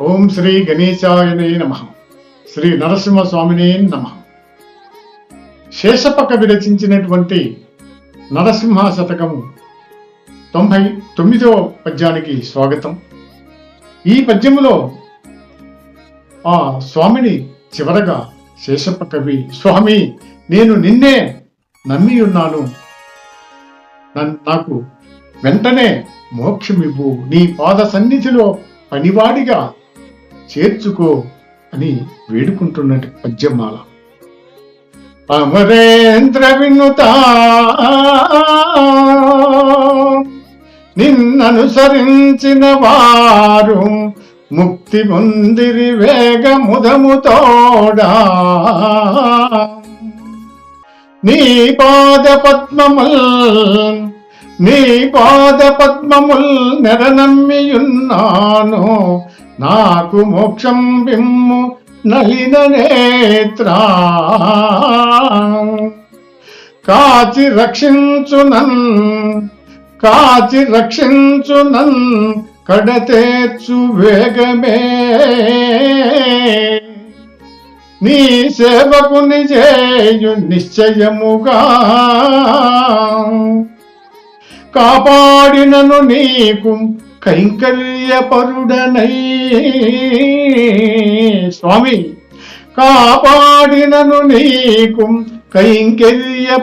ఓం శ్రీ గణేశాయనే నమ. శ్రీ నరసింహస్వామినే నమ. శేషపక్క విరచించినటువంటి నరసింహ శతకము తొంభై తొమ్మిదవ పద్యానికి స్వాగతం. ఈ పద్యములో ఆ స్వామిని చివరగా శేషప్ప కవి స్వామి నేను నిన్నే నమ్మి ఉన్నాను నాకు వెంటనే మోక్షమివ్వు. నీ పాద సన్నిధిలో పనివాడిగా చేర్చుకో అని వేడుకుంటున్నట్టు పద్యమాల. అమరేంద్ర వినుత నిన్ననుసరించిన వారు ముక్తి ముందిరి వేగముదముతోడా నీ పాద పద్మముల్ నీ పాద పద్మముల్ నెరనమ్మియున్నాను. నాకు మోక్షం బిమ్ము నలిన నేత్ర. కాచి రక్షించునన్ కాచి రక్షించునన్ కడతేచ్చు వేగమే. నీ సేవకుని చేయు నిశ్చయముగా. కాపాడినను నీకు కైంకర్యపరుడనై. స్వామి కాపాడినను నీకు కైంకర్యపరుడనై.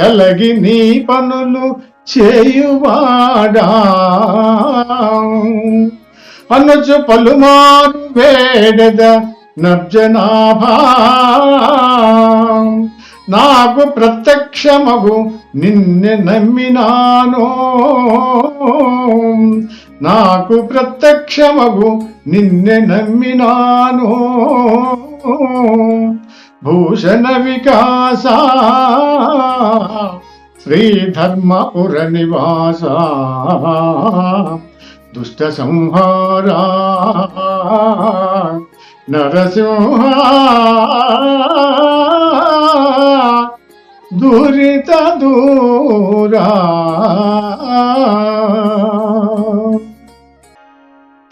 చలగి నీ పనులు చేయువాడా. అనుచు పలుమారు వేడద నర్జనాభా నాకు ప్రత్యక్షమగు నిన్నె నమ్మినాను నాకు ప్రత్యక్షమగు నిన్నె నమ్మినాను భూషణ వికాస శ్రీధర్మపుర నివాస దుష్ట సంహారా నరసింహ దురిత దూరా.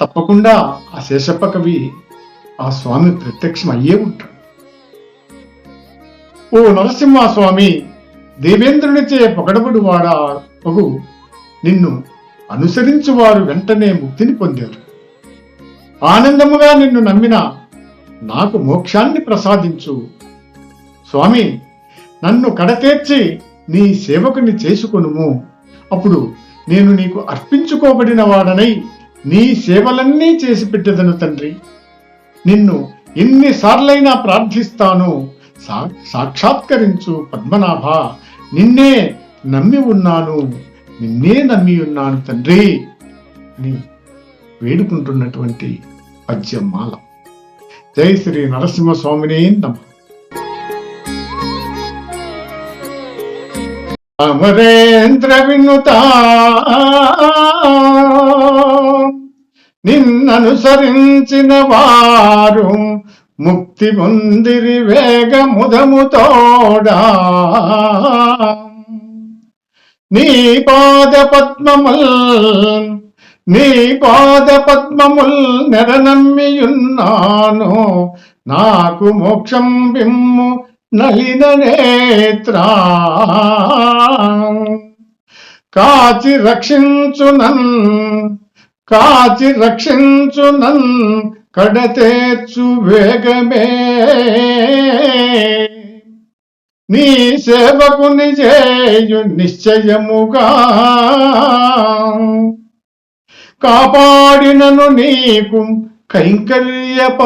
తప్పకుండా ఆ శేషప్ప కవి ఆ స్వామి ప్రత్యక్షం అయ్యే ఉంటాడు. ఓ నరసింహ స్వామి దేవేంద్రునిచే పొగడబడు వాడా నిన్ను అనుసరించువారు వెంటనే ముక్తిని పొందారు. ఆనందముగా నిన్ను నమ్మిన నాకు మోక్షాన్ని ప్రసాదించు. స్వామి నన్ను కడతేర్చి నీ సేవకుని చేసుకొనుము. అప్పుడు నేను నీకు అర్పించుకోబడిన వాడనై నీ సేవలన్నీ చేసి పెట్టదను తండ్రి. నిన్ను ఎన్నిసార్లైనా ప్రార్థిస్తాను. సా- సాక్షాత్కరించు పద్మనాభ. నిన్నే నమ్మి ఉన్నాను. నిన్నే నమ్మి ఉన్నాను తండ్రి. అని వేడుకుంటున్నటువంటి పద్యమాల. జై శ్రీ నరసింహస్వామినే నమ. అమరేంద్ర వినుత. నిన్ననుసరించిన వారు ముక్తి పొందిరి వేగముదముతోడా నీ పాద పద్మముల్ నీ పాద పద్మముల్ నెరనమ్మియున్నాను. నాకు మోక్షం బిమ్ము నలిన నేత్రా. కాచి రక్షించునన్ కాచి రక్షించునన్ కడతేర్చు వేగమే. నీ సేవకుని చేయు నిశ్చయముగా. కాపాడినను నీకు కైంకర్యపరుడనై.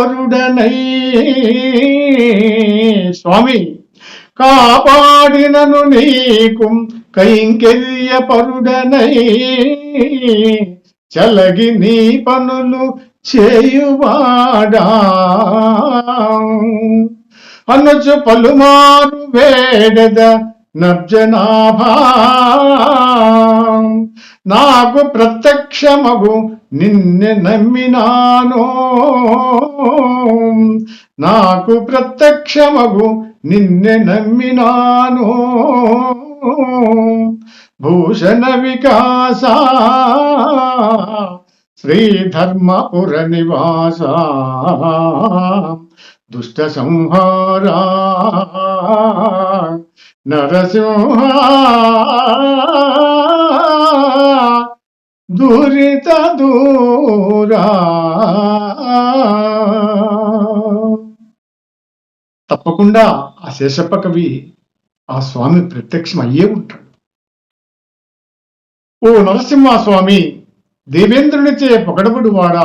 స్వామి కాపాడినను నీకు కైంకర్యపరుడనై. చలగి నీ పనులు చేయువాడా. అనుచు పలుమారు వేడద నర్జనాభా నాకు ప్రత్యక్షమగు నిన్నె నమ్మినాను నాకు ప్రత్యక్షమగు నిన్నె నమ్మినాను భూషణ వికాస శ్రీధర్మపుర నివాస దుష్ట సంహారా నరసింహ దురిత దూరా. తప్పకుండా ఆ శేషప్ప కవి ఆ స్వామి ప్రత్యక్షం అయ్యే ఉంటాడు. ఓ నరసింహ స్వామి దేవేంద్రునిచే పొగడబడు వాడా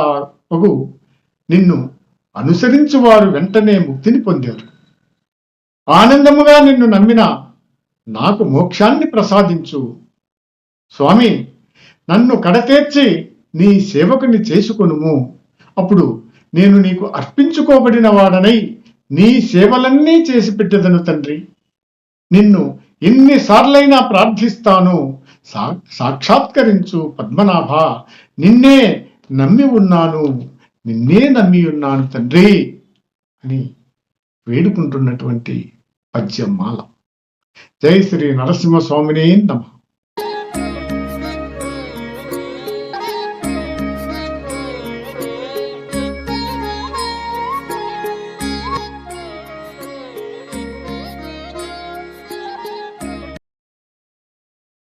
పగు నిన్ను అనుసరించువారు వెంటనే ముక్తిని పొందారు. ఆనందముగా నిన్ను నమ్మిన నాకు మోక్షాన్ని ప్రసాదించు. స్వామి నన్ను కడతేర్చి నీ సేవకుని చేసుకొనుము. అప్పుడు నేను నీకు అర్పించుకోబడిన వాడనై నీ సేవలన్నీ చేసి పెట్టెదను తండ్రి. నిన్ను ఎన్నిసార్లైనా ప్రార్థిస్తాను. సా సాక్షాత్కరించు పద్మనాభ. నిన్నే నమ్మి ఉన్నాను. నిన్నే నమ్మి ఉన్నాను తండ్రి అని వేడుకుంటున్నటువంటి పద్యం మాల జై శ్రీ నరసింహస్వామినే నమ.